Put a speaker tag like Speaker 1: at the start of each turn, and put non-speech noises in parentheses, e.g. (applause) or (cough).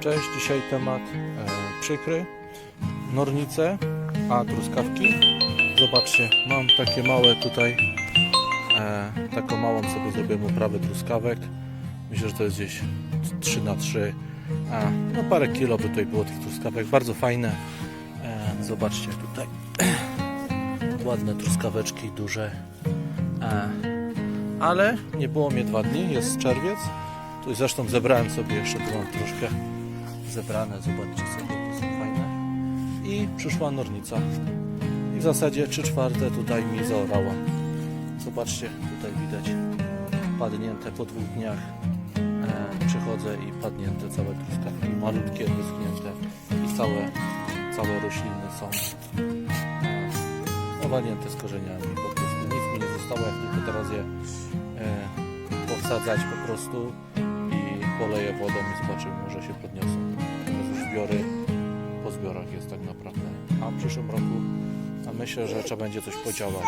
Speaker 1: Cześć, dzisiaj temat e, przykry, nornice, a truskawki. Zobaczcie, mam takie małe tutaj, e, taką małą sobie zrobiłem uprawę truskawek. Myślę, że to jest gdzieś 3 na 3 a no parę kilo by tutaj było tych truskawek, bardzo fajne. E, zobaczcie tutaj, (clears throat) ładne truskaweczki, duże. E, ale nie było mnie dwa dni, jest czerwiec. Tu zresztą zebrałem sobie jeszcze, tu mam troszkę zebrane, zobaczcie sobie, to są fajne. I przyszła nornica. I w zasadzie 3 czwarte tutaj mi zaorała. Zobaczcie, tutaj widać padnięte po dwóch dniach. E, przychodzę i padnięte całe truskawki, malutkie, wyschnięte i całe, całe rośliny są e, owalnięte z korzeniami. Po prostu nic mi nie zostało, jak tylko teraz je e, powsadzać po prostu i poleję wodą i zobaczymy, może się podniosą. Zbiory po zbiorach jest tak naprawdę. A w przyszłym roku a myślę, że trzeba będzie coś podziałać